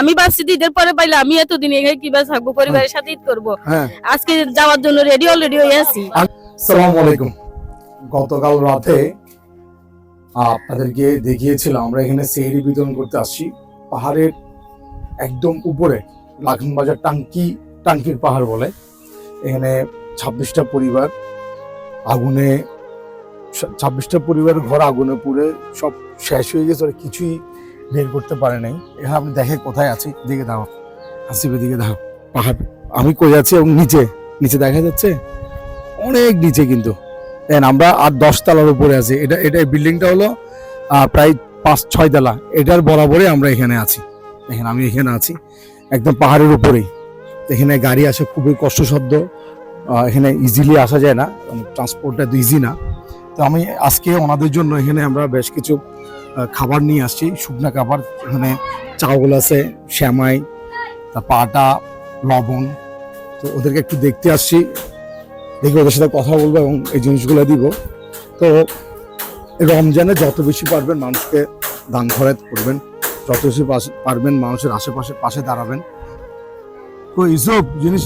আমি ভাবছি ঈদের পরে পাইলে আমি এতদিন এখানে কীভাবে থাকব পরিবারের সাথে ঈদ করব। হ্যাঁ। আজকে যাওয়ার জন্য রেডি অলরেডি হয়ে আছি। আসসালামু আলাইকুম। গতকাল রাতে আপনাদেরকে দেখিয়েছিলাম আমরা এখানে সেহরি বিতরণ করতে আসছি। পাহাড়ের একদম উপরে লাখন বাজার টাঙ্কি টাঙ্কির পাহাড় বলে। এখানে ছাব্বিশটা পরিবার আগুনে ছাব্বিশটা পরিবার ঘর আগুনে পুড়ে সব শেষ হয়ে গেছে কিছুই বের করতে পারে নাই। এখানে আপনি দেখে কোথায় আছি। দিকে দাও হাসিবের দিকে দাও পাহাড়। আমি কই আছি এবং নিচে। নিচে দেখা যাচ্ছে অনেক নিচে কিন্তু। দেন আমরা আর দশ তলার উপরে আছি। এটা এটা বিল্ডিংটা হলো প্রায় পাঁচ, ছয় তলা। এটার বরাবরে আমরা এখানে আছি। দেখেন, আমি এখানে আছি। একদম পাহাড়ের উপরেই। এখানে গাড়ি আসে খুবই কষ্টসাধ্য। এখানে ইজিলি আসা যায় না। ট্রান্সপোর্টটা তো ইজি না। তো আমি আজকে ওনাদের জন্য এখানে আমরা বেশ কিছু খাবার নিয়ে আসছি। শুকনো খাবার, এখানে চাউল আছে, শ্যামাই তারপর আটা লবণ। তো ওদেরকে একটু দেখতে আসছি। দেখি ওদের সাথে কথা বলব এবং এই জিনিসগুলো দিব। তো রমজানে যত বেশি পারবেন মানুষকে দান খরাত করবেন, যত বেশি পারবেন মানুষের আশেপাশে পাশে দাঁড়াবেন। তো এইসব জিনিস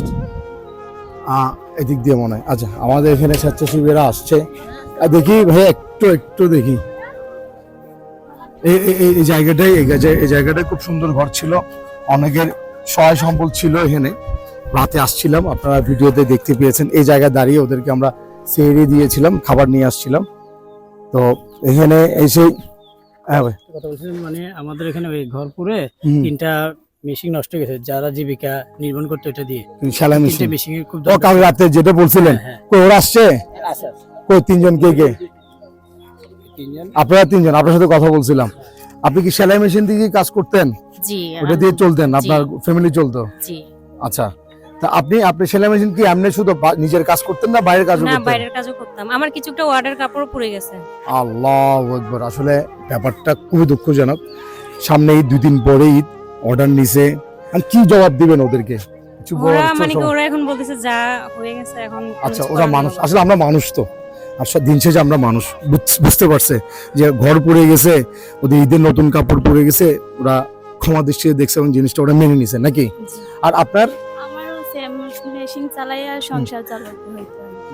এদিক দিয়ে মনে হয়। আচ্ছা আমাদের এখানে স্বেচ্ছাসেবীরা আসছে। দেখি ভাই, একটু একটু দেখি। এই এই- এই- এই জায়গাটাই এই জায়গা- এই জায়গাটায় খুব সুন্দর ঘর ছিল। অনেকের সহায় সম্বল ছিল এখানে। রাতে আসছিলাম আপনারা ভিডিওতে দেখতে পেয়েছেন। এই জায়গায় দাঁড়িয়ে ওদেরকে আমরা সেহরি দিয়েছিলাম খাবার নিয়ে আসছিলাম। তো এখানে এসে হ্যাঁ মানে আমাদের এখানে ওই ঘরপুরে তিনটা মেশিন নষ্ট হয়ে গেছে যারা জীবিকা নির্মাণ করতে ওটা দিয়ে। তিনটে মেশিন মেশিন খুব দরকার। কাল রাতে যেটা বলছিলেন হ্যাঁ, কই ওরা আসছে। কই তিনজন কে কে? আপনারা তিনজন আপনার সাথে কথা বলছিলাম। আপনি কি সেলাই মেশিন দিয়ে কাজ করতেন? জি ওটা দিয়ে চলতেন আপনার ফ্যামিলি চলতো? জি। আচ্ছা তা আপনি আপনি সেলাই মেশিন কি এমনি শুধু নিজের কাজ করতেন না বাইরের কাজও না বাইরের কাজও করতাম। আমার কিছু একটা অর্ডার কাপড় পরে গেছে। আল্লাহ আকবর আসলে ব্যাপারটা খুবই দুঃখজনক। সামনে এই দুই দিন পরে ঈদ অর্ডার নিছে। আর কি জবাব দিবেন ওদেরকে? ওরা মানে ওরা এখন বলতেছে যা হয়ে গেছে এখন আচ্ছা ওরা মানুষ আসলে আমরা মানুষ তো। আর সব দিন শেষে আমরা মানুষ। বুঝ- বুঝতে পারছে যে ঘর পড়ে গেছে ওদের ঈদের নতুন কাপড় পরে গেছে ওরা ক্ষমা দৃষ্টিতে দেখছে এবং জিনিসটা ওরা মেনে নিছে নাকি? আর আপনার?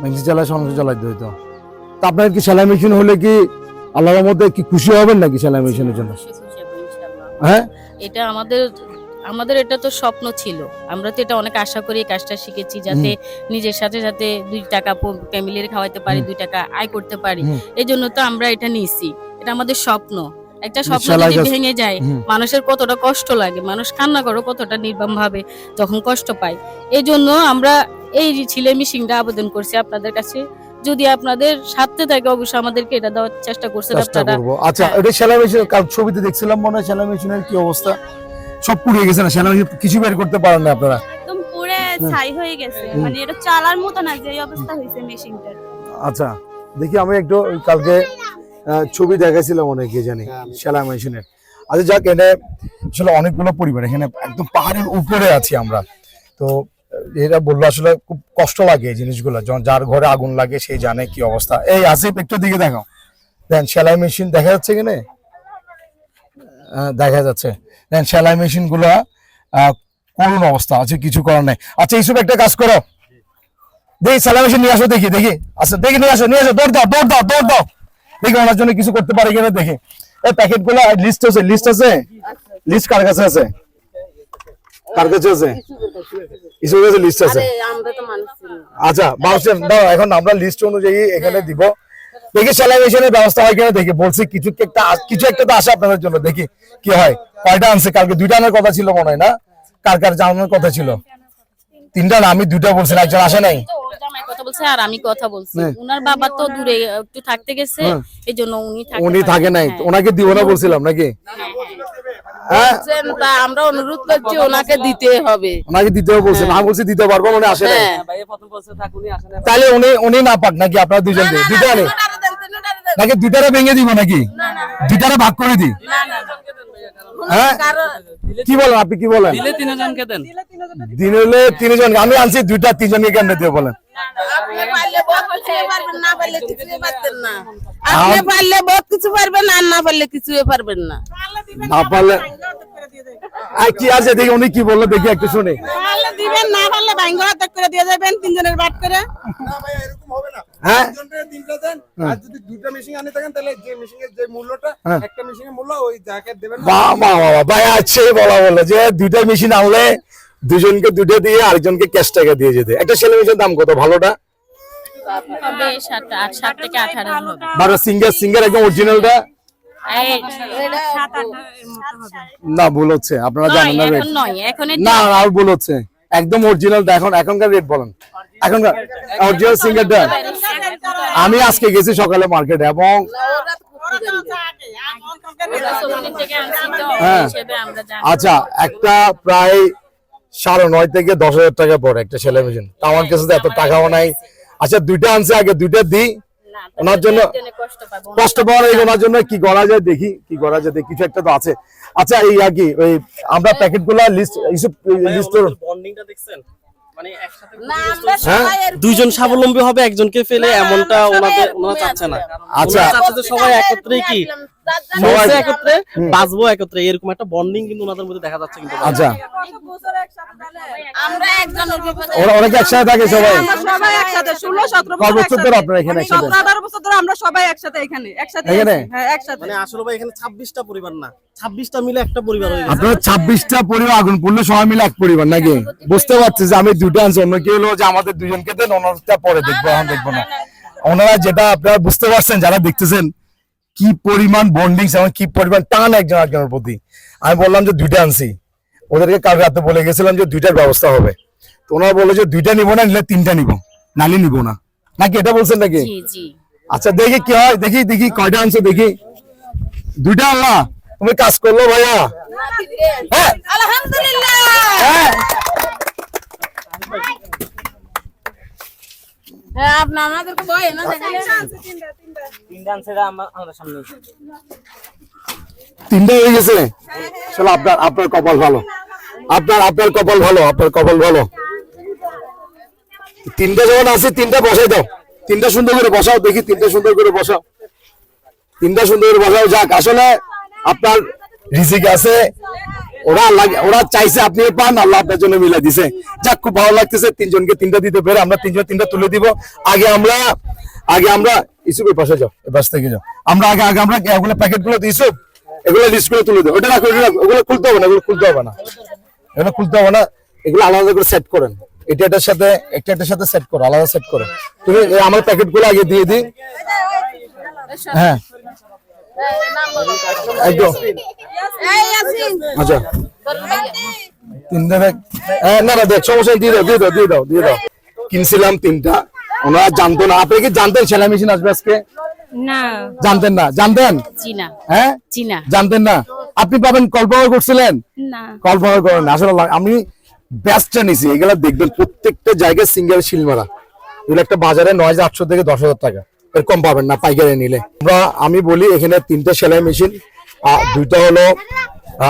মেশিন চালাই সংসার চালাতে হইতো। তা আপনার কি সেলাই মেশিন হলে কি আল্লাহর মধ্যে কি খুশি হবেন নাকি সেলাই মেশিনের জন্য। হ্যাঁ? এটা আমাদের আমাদের এটা তো স্বপ্ন ছিল। আমরা তো এটা অনেক আশা করে কাজটা শিখেছি যাতে নিজের সাথে সাথে দুই টাকা ফ্যামিলির খাওয়াতে পারি দুই টাকা আয় করতে পারি। এই জন্য তো আমরা এটা নিয়েছি। এটা আমাদের স্বপ্ন। একটা স্বপ্ন যদি ভেঙে যায় মানুষের কতটা কষ্ট লাগে মানুষ কান্না করো কতটা নির্বাম ভাবে যখন কষ্ট পায়। এই জন্য আমরা এই ছিলে মিশিংটা আবেদন করছি আপনাদের কাছে। যদি আপনাদের সাথে থাকে অবশ্যই আমাদেরকে এটা দেওয়ার চেষ্টা করছেন চেষ্টা আপনারা। করব। আচ্ছা হ্যাঁ। এটা সেলাই মেশিন ছবিতে দেখছিলাম মনে হয় সেলাই মেশিনের কি অবস্থা? সব পুড়ে গেছে না সেলাই কিছু বের করতে পারেন না আপনারা। একদম পুরে ছাই হয়ে গেছে। মানে এটা চালার মতো না যে অবস্থা হয়েছে মেশিনটার আচ্ছা দেখি আমি একটু ওই কালকে আহ, ছবি দেখাছিলাম অনেকে জানি সেলাই মেশিনের। আচ্ছা যাক এটা আসলে অনেকগুলো পরিবার এখানে একদম পাহাড়ের উপরে আছি আমরা। তো এরা বলল আসলে খুব কষ্ট লাগে এই জিনিসগুলো যার ঘরে আগুন লাগে সে জানে কি অবস্থা। এই আসিফ একটু দিকে দেখাও। দেন সেলাই মেশিন দেখা যাচ্ছে এখানে আহ, দেখা যাচ্ছে। দেন সেলাই মেশিনগুলো করুন অবস্থা আছে কিছু করার নাই। আচ্ছা এইসব একটা কাজ করো। দেখি সেলাই মেশিন নিয়ে আসো দেখি দেখি। আচ্ছা দেখি নিয়ে আসো নিয়ে আসো দৌড় দাও দৌড় দাও দৌড় দাও। দেখি ওনার জন্য কিছু করতে পারি কিনা দেখি। এই প্যাকেটগুলো লিস্ট আছে লিস্ট আছে? লিস্ট কার কাছে আছে? কার কাছে আছে? ইসুর কাছে লিস্ট আছে? আচ্ছা দাও এখন আমরা লিস্ট অনুযায়ী এখানে দিব। দেখি সেলাই মেশিনের ব্যবস্থা হয় কিনা দেখি। বলছি কিছু একটা কিছু একটা তো আসে আপনাদের জন্য দেখি কি হয়। কয়টা আনছে? কালকে দুইটা আনার কথা ছিল মনে হয় না? কার কার জানানোর কথা ছিল? তিনটা না আমি দুইটা বলছি একজন আসে নাই? তো ওর জামাই কথা বলছে আর আমি কথা বলছি। হ্যাঁ। উনার বাবা তো দূরে একটু থাকতে গেছে। এই জন্য উনি উনি থাকে নাই। হ্যাঁ। ওনাকে দিব না বলছিলাম নাকি? হ্যাঁ? আমরা অনুরোধ করছি ওনাকে দিতে হবে। ওনাকে দিতেও বলছেন আমি বলছি দিতে পারব মানে আসে হ্যাঁ। তাহলে উনি উনি না পাক নাকি আপনারা দুজন দুইটা আনে। নাকি দুইটারে ভেঙে দিব নাকি? দুইটারে ভাগ করে দি। হ্যাঁ? কি বলেন আপনি কি বলেন? দিলে তিনজনকে দেন। দিন হলে তিনজন। আমি আনছি দুইটা তিনজনকে কেমনে দিয়ে বলেন? আপনি পারলে বহুত কিছু পারবেন না পারলে কিছুই পারতেন না। পারলে কিছু পারবেন না পারলে আর কি আছে? দেখি উনি কি বলল দেখি একটু শুনে। পারলে দিবেন না পারলে করে দিয়ে যাবেন তিনজনের বাট করে। না ভাই এরকম হবে না। হ্যাঁ। তিনটা দেন আর যদি দুইটা মেশিন আনে থাকেন তাহলে যে মেশিনের যে মূল্যটা হ্যাঁ। একটা মেশিনের মূল্য ওই যাকে দেবেন বাহ বাহ বাহ বাহ, ভাই আছে বলা বলল যে দুইটা মেশিন আনলে দুজনকে দুটো দিয়ে আরেকজনকে ক্যাশ টাকা দিয়ে যেতে। একটা সেলাই মেশিনের দাম কত? ভালোটা? বারো সিঙ্গার সিঙ্গার একদম অরিজিনালটা এই, না ভুল হচ্ছে আপনারা জানেন না রেট না আর ভুল হচ্ছে। একদম অরিজিনাল এখন এখনকার রেট বলেন। এখনকার অরিজিনাল সিঙ্গারটা আমি আজকে গেছি সকালে মার্কেটে এবং হ্যাঁ। আচ্ছা একটা প্রায় সাড়ে নয় থেকে দশ হাজার টাকা পড়ে একটা সেলাই মেশিন তা আমার কাছে তো এত টাকাও নাই আচ্ছা দুইটা আনছে আগে, দুইটা দিই ওনার জন্য- কষ্ট পাবো না। এই ওনার জন্য কি করা যায় দেখি, কি করা যায় দেখি, কিছু একটা তো আছে আচ্ছা এই আর কি, ওই আমরা প্যাকেটগুলা লিস্ট লিস্ট বন্ডিংটা মানে একসাথে না আমরা হ্যাঁ? দুইজন স্বাবলম্বী হবে একজনকে ফেলে এমনটা ওনাদের ওনারা চাচ্ছে না। আচ্ছা। ওনারা চাচ্ছে যে সবাই একত্রে কি? একত্রে বাঁচবো একত্রে এরকম একটা বন্ডিং কিন্তু ওনাদের মধ্যে দেখা যাচ্ছে কিন্তু। আচ্ছা। আমরা ওরা অনেকে একসাথে থাকে সবাই? সবাই একসাথে ষোলো সতেরো বছর আপনারা এখানে একসাথে। সতেরো বছর ধরে আমরা সবাই একসাথে এখানে একসাথে হ্যাঁ একসাথে। মানে আসলে ভাই এখানে ছাব্বিশটা পরিবার না। ছাব্বিশটা মিলে একটা পরিবার হয়ে গেছে। আপনার ছাব্বিশটা পরিবার আগুন পড়লে সবাই মিলে এক পরিবার নাকি? বুঝতে পারছি যে আমি দুটো আনছি অন্য কেউ হলো যে আমাদের দুজনকে দেন ওনারটা পরে দেখব এখন দেখব না। ওনারা যেটা আপনারা বুঝতে পারছেন যারা দেখতেছেন কি পরিমাণ বন্ডিং এবং কি পরিমাণ টান একজন একজনের প্রতি? আমি বললাম যে দুইটা আনছি। ওদেরকে কাল রাতে বলে গেছিলাম যে দুইটার ব্যবস্থা হবে। তো ওনারা বলল যে দুইটা নিবো না নিলে তিনটা নিবো। নালি নিবো না। নাকি এটা বলছেন নাকি? আচ্ছা দেখি কি হয় দেখি দেখি কয়টা আনছো দেখি। দুইটা আল্লাহ তুমি কাজ করল ভাইয়া। হ্যাঁ। আলহামদুলিল্লাহ হ্যাঁ হ্যাঁ আপনি আমাদেরকে বয় না দেখেন তিনটা হয়ে গেছে? আপনার আপনার কপাল ভালো। আপনার আপনার কপাল ভালো আপনার কপাল ভালো। তিনটা যখন আছে তিনটা বসাই দাও। তিনটা সুন্দর করে বসাও দেখি তিনটা সুন্দর করে বসাও। তিনটা সুন্দর করে বসাও। যাক আসলে আপনার রিজিক আছে। ওরা লাগে ওরা চাইছে আপনি পান, আল্লাহ আপনার জন্য মিলাই দিছে। যাক, খুব ভালো লাগতেছে, তিনজনকে তিনটা দিতে পেরে, আমরা তিনজন তিনটা তুলে দিব। আগে আমরা আগে আমরা ইসুফের পাশে যাও পাশ থেকে যাও। আমরা আগে আগে আমরা এগুলো প্যাকেটগুলো ইসুফ, এগুলো লিস্ট করে তুলে দেবো ওটা রাখো, ওটা। ওগুলো খুলতে হবে না, এগুলো খুলতে হবে না। এগুলো খুলতে হবে না, এগুলো আলাদা করে সেট করেন। এটা এটার সাথে একটা এটার সাথে সেট করো, আলাদা সেট করো। তুমি আমার প্যাকেটগুলো আগে দিয়ে দিই। হ্যাঁ। একদম না না দেখ দিয়ে দাও দিয়ে দাও দিয়ে দাও কিনছিলাম তিনটা ওনারা জানতো না আপনি কি জানতেন সেলাই মেশিন আসবে জানতেন না জানতেন হ্যাঁ জানতেন না আপনি পাবেন কল্পনা করছিলেন কল্পনা করেন আসলে আমি ব্যাচটা নিছি এগুলা দেখবেন প্রত্যেকটা জায়গায় সিঙ্গেল শিল মারা এগুলো একটা বাজারে নয় হাজার আটশো থেকে দশ হাজার টাকা এরকম পাবেন না, পাইকারি নিলে। আমরা, আমি বলি, এখানে তিনটা সেলাই মেশিন দুইটা হলো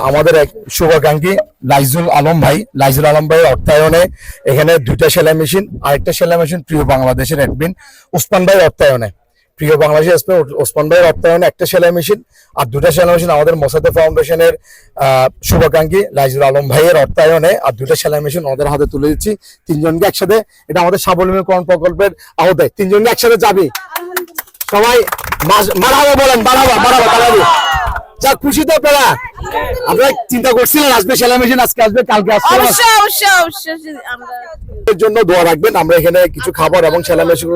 আমাদের এক শুভাকাঙ্ক্ষী লাইজুল আলম ভাই। লাইজুল আলম ভাই অর্থায়নে এখানে দুইটা সেলাই মেশিন, আরেকটা সেলাই মেশিন প্রিয় বাংলাদেশের অ্যাডমিন উসমান ভাই অর্থায়নে। প্রিয় বাংলাদেশের এসপি ওসমান ভাইয়ের অর্থায়নে একটা সেলাই মেশিন আর দুটা সেলাই মেশিন আমাদের মোসাদে ফাউন্ডেশনের শুভাকাঙ্ক্ষী লাইজুল আলম ভাইয়ের অর্থায়নে আর দুটা সেলাই মেশিন ওদের হাতে তুলে দিচ্ছি। তিনজনকে একসাথে, এটা আমাদের স্বাবলম্বীকরণ প্রকল্পের আওতায়। তিনজনকে একসাথে যাবি। সবাই বাড়াবো বলেন বাড়াবো বাড়াবো বাড়াবো। যা খুশি তো আপনারা? আপনারা চিন্তা করছিলেন আসবে সেলাই মেশিন আজকে আসবে কালকে আসবে। অবশ্যই অবশ্যই অবশ্যই আমরা এর জন্য দোয়া রাখবেন আমরা এখানে কিছু খাবার এবং সেলাই মেশিন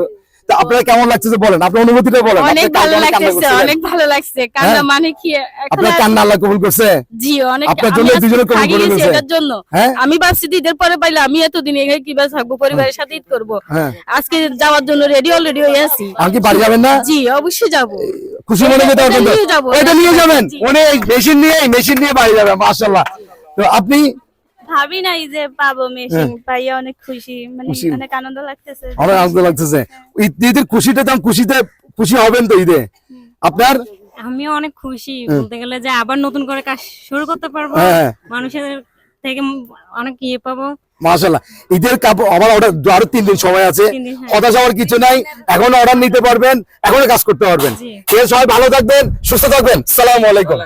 তা আপনারা কেমন লাগতেছে বলেন? আপনার অনুভূতিটা বলেন। অনেক ভালো কান্না করছিলেন। অনেক ভালো লাগছে। কান্না হ্যাঁ? মানে কি? আপনার কান্না আল্লাহ কবুল করছে? জি অনেক আপনার আমি জন্য দুজনে কবুল করে গেছি। এটার জন্য। হ্যাঁ? আমি ভাবছি ঈদের পরে পাইলে আমি এতদিন এখানে কীভাবে থাকব পরিবারের সাথে ঈদ করব। হ্যাঁ। আজকে যাওয়ার জন্য রেডি অলরেডি হয়ে আছি। আর কি বাড়ি যাবেন না? জি অবশ্যই যাব। খুশি মনে যেতে পারবেন। এটা নিয়ে যাবেন? অনেক মেশিন নিয়ে মেশিন নিয়ে বাড়ি যাবেন মাশাল্লাহ তো আপনি ভাবি নাই যে পাবো মেশিন পাইয়া অনেক খুশি মানে অনেক আনন্দ লাগতেছে। অনেক আনন্দ লাগতেছে। ঈদের খুশিতে তো খুশিতে খুশি হবেন তো ঈদে। আপনার? আমিও অনেক খুশি বলতে গেলে যে আবার নতুন করে কাজ শুরু করতে পারব। হ্যাঁ মানুষের থেকে অনেক ইয়ে পাবো। মাশাল্লাহ ঈদের কাপড় আবার অর্ডার আরও তিন দিন সময় আছে। হ্যাঁ। হতাশ হওয়ার কিছু নাই। এখন অর্ডার নিতে পারবেন এখনও কাজ করতে পারবেন। আছে, সবাই ভালো থাকবেন সুস্থ থাকবেন। সালাম আলাইকুম।